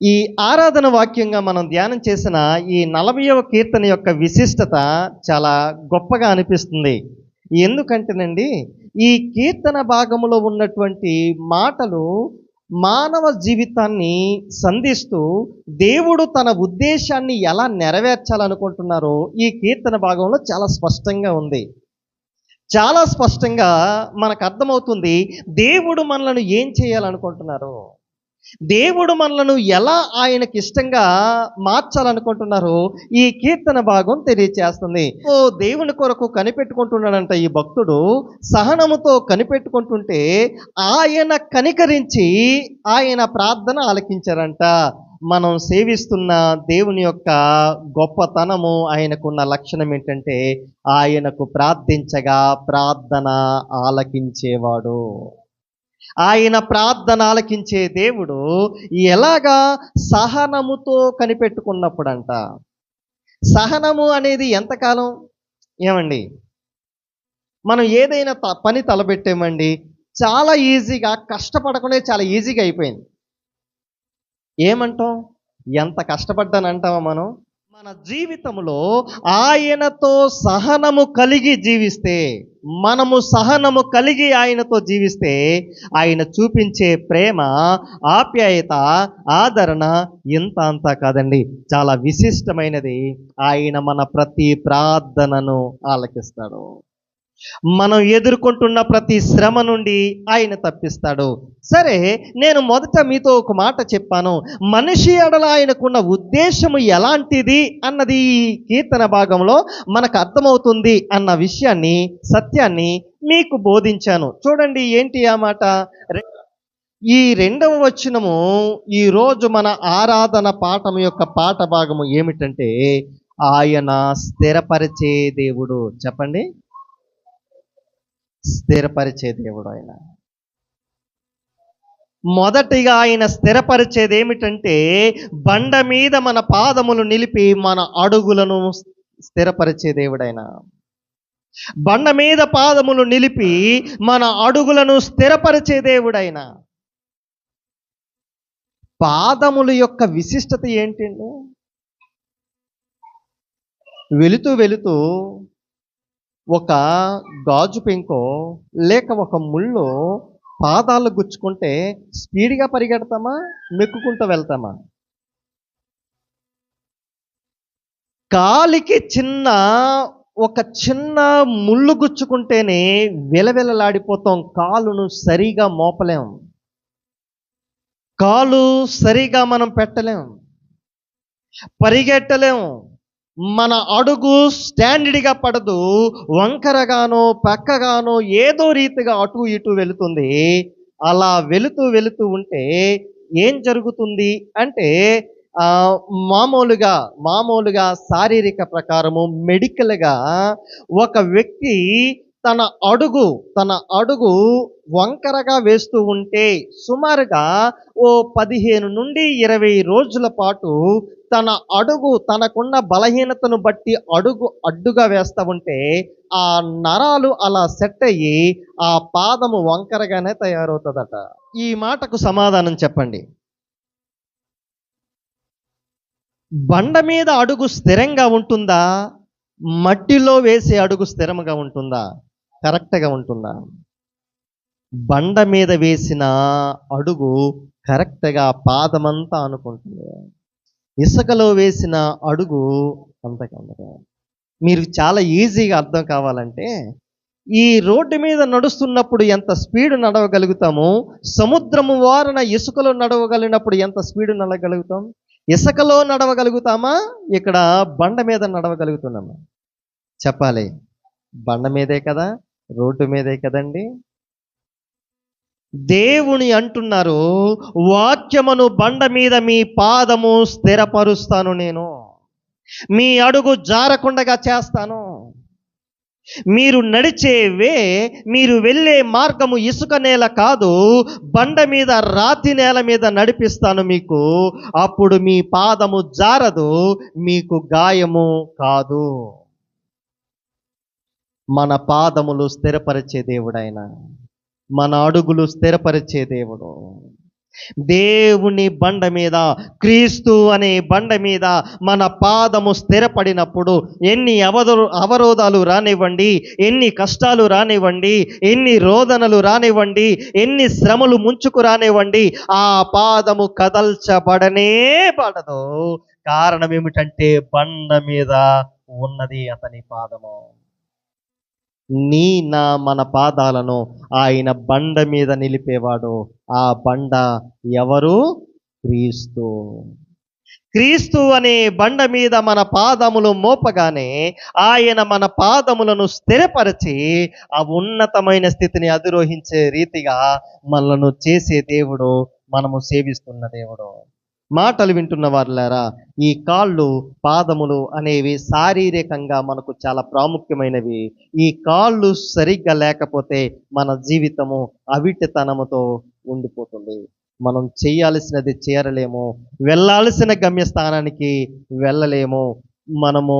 ఈ ఆరాధన వాక్యంగా మనం ధ్యానం చేసిన ఈ నలభైవ కీర్తన యొక్క విశిష్టత చాలా గొప్పగా అనిపిస్తుంది. ఎందుకంటేనండి ఈ కీర్తన భాగంలో ఉన్నటువంటి మాటలు మానవ జీవితాన్ని సంధిస్తూ దేవుడు తన ఉద్దేశాన్ని ఎలా నెరవేర్చాలనుకుంటున్నారో ఈ కీర్తన భాగంలో చాలా స్పష్టంగా ఉంది. చాలా స్పష్టంగా మనకు అర్థమవుతుంది దేవుడు మనలను ఏం చేయాలనుకుంటున్నారు. దేవుడు మనలను ఎలా ఆయనకి ఇష్టంగా మార్చాలనుకుంటున్నారో ఈ కీర్తన భాగం తెలియచేస్తుంది. ఓ దేవుని కొరకు కనిపెట్టుకుంటున్నాడంట ఈ భక్తుడు. సహనముతో కనిపెట్టుకుంటుంటే ఆయన కనికరించి ఆయన ప్రార్థన ఆలకించారంట. మనం సేవిస్తున్న దేవుని యొక్క గొప్పతనము ఆయనకున్న లక్షణం ఏంటంటే ఆయనకు ప్రార్థించగా ప్రార్థన ఆలకించేవాడు. ఆయన ప్రార్థన ఆలకించే దేవుడు ఎలాగా సహనముతో కనిపెట్టుకున్నప్పుడంట. సహనము అనేది ఎంతకాలం? ఏమండి? మనం ఏదైనా త- పని తలబెట్టామండి చాలా ఈజీగా కష్టపడకుండా చాలా ఈజీగా అయిపోయింది. ఏమంటాం? ఎంత కష్టపడ్డానంటావా మనం? మన జీవితంలో ఆయనతో సహనము కలిగి జీవిస్తే మనము సహనము కలిగి ఆయనతో జీవిస్తే ఆయన చూపించే ప్రేమ ఆప్యాయత ఆదరణ ఇంత అంతా కాదండి. చాలా విశిష్టమైనది. ఆయన మన ప్రతి ప్రార్థనను ఆలకిస్తాడు. మనం ఎదుర్కొంటున్న ప్రతి శ్రమ నుండి ఆయన తప్పిస్తాడు. సరే నేను మొదట మీతో ఒక మాట చెప్పాను. మనిషి ఎడల ఆయనకున్న ఉద్దేశము ఎలాంటిది అన్నది ఈ కీర్తన భాగంలో మనకు అర్థమవుతుంది అన్న విషయాన్ని సత్యాన్ని మీకు బోధించాను. చూడండి ఏంటి ఆ మాట? ఈ రెండవ వచనము ఈ రోజు మన ఆరాధన పాఠం యొక్క పాట భాగము ఏమిటంటే ఆయన స్థిరపరిచే దేవుడు. చెప్పండి. స్థిరపరిచే దేవుడు ఆయన? మొదటిగా ఆయన స్థిరపరిచేది ఏమిటంటే బండ మీద మన పాదములు నిలిపి మన అడుగులను స్థిరపరిచే దేవుడైన బండ మీద పాదములు నిలిపి మన అడుగులను స్థిరపరిచే దేవుడైనా పాదముల యొక్క విశిష్టత ఏంటండి? వెళుతూ వెళుతూ ఒక గాజు పెంకో లేక ఒక ముళ్ళు పాదాలు గుచ్చుకుంటే స్పీడ్గా పరిగెడతామా మెక్కుకుంటూ వెళ్తామా? కాలికి చిన్న ఒక చిన్న ముళ్ళు గుచ్చుకుంటేనే విలవిలలాడిపోతాం కాలును సరిగా మోపలేం. కాలు సరిగా మనం పెట్టలేం. పరిగెట్టలేము మన అడుగు స్టాండర్డ్గా పడదు వంకరగానో పక్కగానో ఏదో రీతిగా అటు ఇటు వెళుతుంది. అలా వెళుతూ వెళుతూ ఉంటే ఏం జరుగుతుంది అంటే మామూలుగా మామూలుగా శారీరక ప్రకారము మెడికల్గా ఒక వ్యక్తి తన అడుగు తన అడుగు వంకరగా వేస్తూ ఉంటే సుమారుగా ఓ పదిహేను నుండి ఇరవై రోజుల పాటు తన అడుగు తనకున్న బలహీనతను బట్టి అడుగు అడ్డుగా వేస్తూ ఉంటే ఆ నరాలు అలా సెట్ అయ్యి ఆ పాదము వంకరగానే తయారవుతుందట. ఈ మాటకు సమాధానం చెప్పండి. బండ మీద అడుగు స్థిరంగా ఉంటుందా? మట్టిలో వేసే అడుగు స్థిరంగా ఉంటుందా? కరెక్ట్గా ఉంటుందా? బండ మీద వేసిన అడుగు కరెక్ట్గా పాదమంతా అనుకుంటుంది ఇసుకలో వేసిన అడుగు అంతగా మీరు చాలా ఈజీగా అర్థం కావాలంటే ఈ రోడ్డు మీద నడుస్తున్నప్పుడు ఎంత స్పీడ్ నడవగలుగుతామో? సముద్రము వారన ఇసుకలో నడవగలిగినప్పుడు ఎంత స్పీడ్ నడవగలుగుతాం? ఇసుకలో నడవగలుగుతామా? ఇక్కడ బండ మీద నడవగలుగుతున్నామా? చెప్పాలి. బండ మీదే కదా? రోడ్డు మీదే కదండి? దేవుని అంటున్నారు వాక్యమును బండ మీద మీ పాదము స్థిరపరుస్తాను నేను. మీ అడుగు జారకుండగా చేస్తాను. మీరు నడిచే వే మీరు వెళ్ళే మార్గము ఇసుక నేల కాదు బండ మీద రాతి నేల మీద నడిపిస్తాను మీకు. అప్పుడు మీ పాదము జారదు మీకు గాయము కాదు. మన పాదములు స్థిరపరిచే దేవుడైన. మన అడుగులు స్థిరపరిచే దేవుడు. దేవుని బండ మీద క్రీస్తు అనే బండ మీద మన పాదము స్థిరపడినప్పుడు ఎన్ని అవధ అవరోధాలు రానివ్వండి ఎన్ని కష్టాలు రానివ్వండి ఎన్ని రోదనలు రానివ్వండి ఎన్ని శ్రమలు ముంచుకు రానివ్వండి ఆ పాదము కదల్చబడనే పడదు. కారణం ఏమిటంటే బండ మీద ఉన్నది అతని పాదము. నీ నా మన పాదాలను ఆయన బండ మీద నిలిపేవాడు. ఆ బండ ఎవరు? క్రీస్తు. క్రీస్తు అనే బండ మీద మన పాదములు మోపగానే ఆయన మన పాదములను స్థిరపరిచి ఆ ఉన్నతమైన స్థితిని అధిరోహించే రీతిగా మనలను చేసే దేవుడు మనము సేవిస్తున్న దేవుడు. మాటలు వింటున్న వారులారా ఈ కాళ్ళు పాదములు అనేవి శారీరకంగా మనకు చాలా ప్రాముఖ్యమైనవి. ఈ కాళ్ళు సరిగ్గా లేకపోతే మన జీవితము అవిటితనముతో ఉండిపోతుంది. మనం చేయాల్సినది చేరలేము. వెళ్ళాల్సిన గమ్యస్థానానికి వెళ్ళలేము. మనము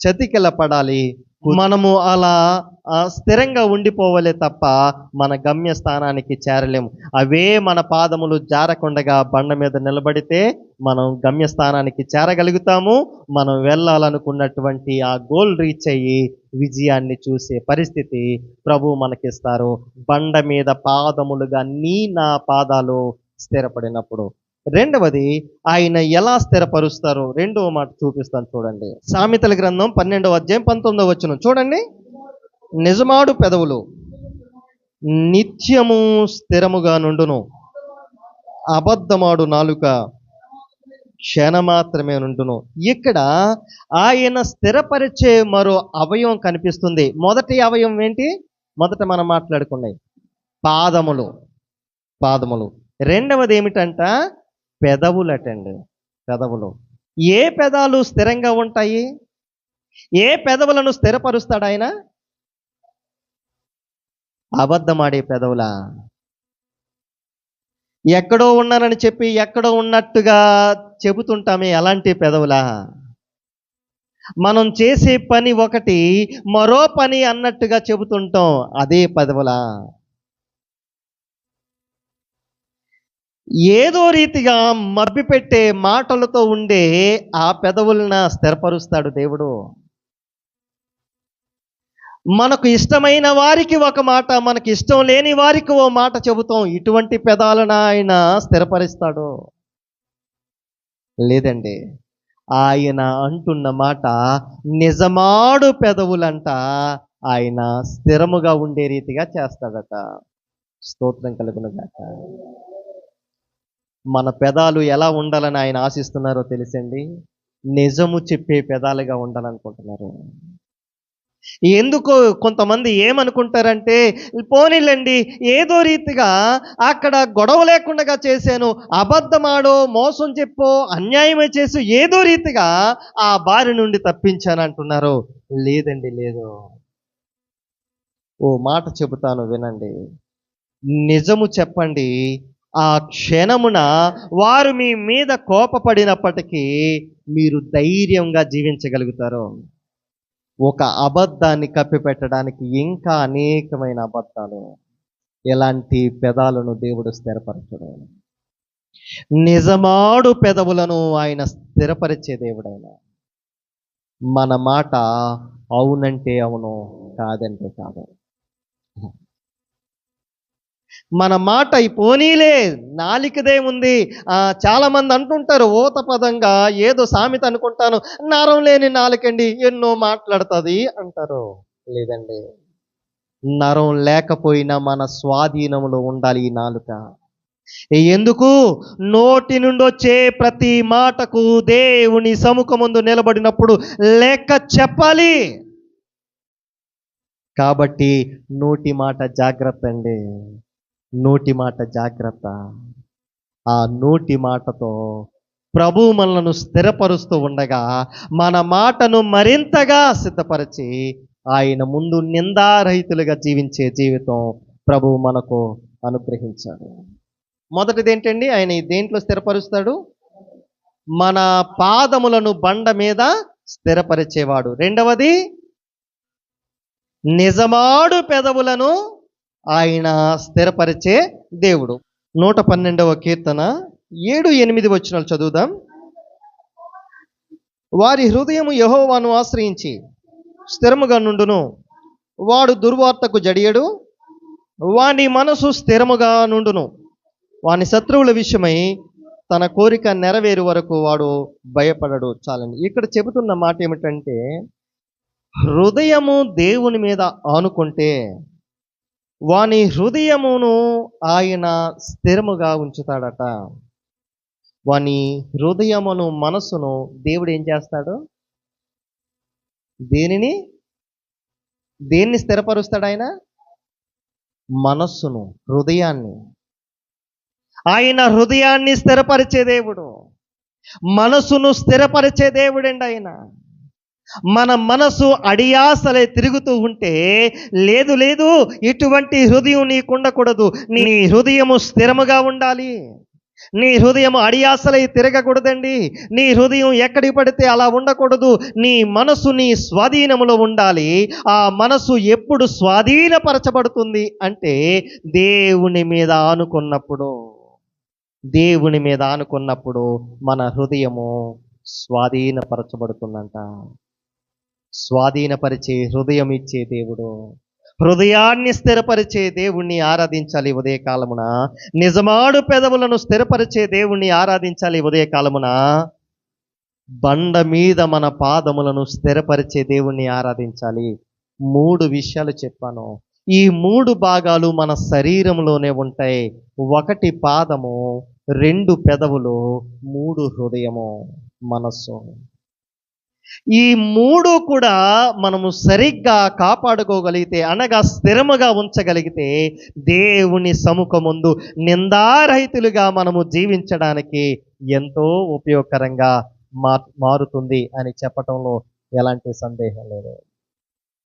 చతికిల పడాలి మనము అలా స్థిరంగా ఉండిపోవలే తప్ప మన గమ్య స్థానానికి చేరలేము. అవే మన పాదములు జారకుండగా బండ మీద నిలబడితే మనం గమ్య స్థానానికి చేరగలుగుతాము. మనం వెళ్ళాలనుకున్నటువంటి ఆ గోల్ రీచ్ అయ్యి విజయాన్ని చూసే పరిస్థితి ప్రభు మనకిస్తారు. బండ మీద పాదములుగా నీ నా పాదాలు స్థిరపడినప్పుడు. రెండవది ఆయన ఎలా స్థిరపరుస్తారు రెండవ మాట చూపిస్తాను చూడండి. సామెతల గ్రంథం పన్నెండవ అధ్యాయం పంతొమ్మిదవ వచ్చిన చూడండి. నిజమాడు పెదవులు నిత్యము స్థిరముగా నుండును. అబద్ధమాడు నాలుక క్షణమాత్రమే నుండును. ఇక్కడ ఆయన స్థిరపరిచే మరో అవయవం కనిపిస్తుంది. మొదటి అవయవం ఏంటి? మొదట మనం మాట్లాడుకున్నాయి పాదములు పాదములు. రెండవది ఏమిటంట? పెదవులటండి. పెదవులు. ఏ పెదాలు స్థిరంగా ఉంటాయి? ఏ పెదవులను స్థిరపరుస్తాడు ఆయన? అబద్ధమాడే పెదవులా? ఎక్కడో ఉన్నానని చెప్పి ఎక్కడో ఉన్నట్టుగా చెబుతుంటామే అలాంటి పెదవులా? మనం చేసే పని ఒకటి మరో పని అన్నట్టుగా చెబుతుంటాం అదే పెదవులా? ఏదో రీతిగా మభ్యపెట్టే మాటలతో ఉండే ఆ పెదవులన స్థిరపరుస్తాడు దేవుడు. మనకు ఇష్టమైన వారికి ఒక మాట మనకి ఇష్టం లేని వారికి ఓ మాట చెబుతాం. ఇటువంటి పెదాలను ఆయన స్థిరపరుస్తాడు. లేదండి ఆయన అంటున్న మాట నిజమాడు పెదవులంట ఆయన స్థిరముగా ఉండే రీతిగా చేస్తాడట. స్తోత్రం కలుగునుగాక మన పెదాలు ఎలా ఉండాలని ఆయన ఆశిస్తున్నారో తెలిసండి. నిజము చెప్పే పెదాలుగా ఉండాలనుకుంటున్నారు. ఎందుకో కొంతమంది ఏమనుకుంటారంటే పోనీలండి ఏదో రీతిగా అక్కడ గొడవ లేకుండా చేశాను అబద్ధమాడో మోసం చెప్పో అన్యాయమే చేసి ఏదో రీతిగా ఆ బారి నుండి తప్పించాను అంటున్నారు. లేదండి లేదు. ఓ మాట చెబుతాను వినండి. నిజము చెప్పండి ఆ క్షణమున వారు మీ మీద కోపపడినప్పటికీ మీరు ధైర్యంగా జీవించగలుగుతారు. ఒక అబద్ధాన్ని కప్పిపెట్టడానికి ఇంకా అనేకమైన అబద్ధాలు. ఎలాంటి పెదాలను దేవుడు స్థిరపరచడు. నిజమాడు పెదవులను ఆయన స్థిరపరిచే దేవుడైన. మన మాట అవునంటే అవును కాదంటే కాదు. మన మాట పోనీలే నాలికదే ఉంది ఆ, చాలా మంది అంటుంటారు ఓత పదంగా ఏదో సామెత అనుకుంటాను నరం లేని నాలుకండి ఎన్నో మాట్లాడుతుంది అంటారు. లేదండి. నరం లేకపోయినా మన స్వాధీనంలో ఉండాలి ఈ నాలుక. ఎందుకు? నోటి నుండి వచ్చే ప్రతి మాటకు దేవుని సముఖముందు నిలబడినప్పుడు లెక్క చెప్పాలి. కాబట్టి నోటి మాట జాగ్రత్త అండి నోటి మాట జాగ్రత్త. ఆ నోటి మాటతో ప్రభు మనలను స్థిరపరుస్తూ ఉండగా మన మాటను మరింతగా సిద్ధపరిచి ఆయన ముందు నిందారహితులుగా జీవించే జీవితం ప్రభు మనకు అనుగ్రహించాడు. మొదటిది ఏంటండి ఆయన దేంట్లో స్థిరపరుస్తాడు? మన పాదములను బండ మీద స్థిరపరిచేవాడు. రెండవది నిజమాడు పెదవులను ఆయన స్థిరపరిచే దేవుడు. నూట పన్నెండవ కీర్తన ఏడు ఎనిమిది వచ్చినాలు చదువుదాం. వారి హృదయము యహోవాను ఆశ్రయించి స్థిరముగా నుండును. వాడు దుర్వార్తకు జడియడు. వాని మనసు స్థిరముగా నుండును. వాని శత్రువుల విషయమై తన కోరిక నెరవేరు వరకు వాడు భయపడడు. చాలండి. ఇక్కడ చెబుతున్న మాట ఏమిటంటే హృదయము దేవుని మీద ఆనుకుంటే వాని హృదయమును ఆయన స్థిరముగా ఉంచుతాడట. వాని హృదయమును మనస్సును దేవుడు ఏం చేస్తాడు? దేనిని? దేన్ని స్థిరపరుస్తాడు ఆయన? మనస్సును హృదయాన్ని. ఆయన హృదయాన్ని స్థిరపరిచే దేవుడు. మనసును స్థిరపరిచే దేవుడండి ఆయన. మన మనసు అడియాసలే తిరుగుతూ ఉంటే లేదు లేదు ఇటువంటి హృదయం నీకు ఉండకూడదు నీ హృదయము స్థిరముగా ఉండాలి. నీ హృదయం అడియాసలై తిరగకూడదండి. నీ హృదయం ఎక్కడికి పడితే అలా ఉండకూడదు. నీ మనసు నీ స్వాధీనములో ఉండాలి. ఆ మనసు ఎప్పుడు స్వాధీనపరచబడుతుంది అంటే దేవుని మీద ఆనుకున్నప్పుడు. దేవుని మీద ఆనుకున్నప్పుడు మన హృదయము స్వాధీనపరచబడుతుందంట. స్వాధీనపరిచే హృదయం ఇచ్చే దేవుడు. హృదయాన్ని స్థిరపరిచే దేవుణ్ణి ఆరాధించాలి ఉదయకాలమున నిజమాడు పెదవులను స్థిరపరిచే దేవుణ్ణి ఆరాధించాలి ఉదయకాలమున బండ మీద మన పాదములను స్థిరపరిచే దేవుణ్ణి ఆరాధించాలి. మూడు విషయాలు చెప్పాను. ఈ మూడు భాగాలు మన శరీరంలోనే ఉంటాయి. ఒకటి పాదము రెండు పెదవులు మూడు హృదయము మనస్సు. ఈ మూడు కూడా మనము సరిగ్గా కాపాడుకోగలిగితే అనగా స్థిరముగా ఉంచగలిగితే దేవుని సముఖముందు నిందారహితులుగా మనము జీవించడానికి ఎంతో ఉపయోగకరంగా మారుతుంది అని చెప్పటంలో ఎలాంటి సందేహం లేదు.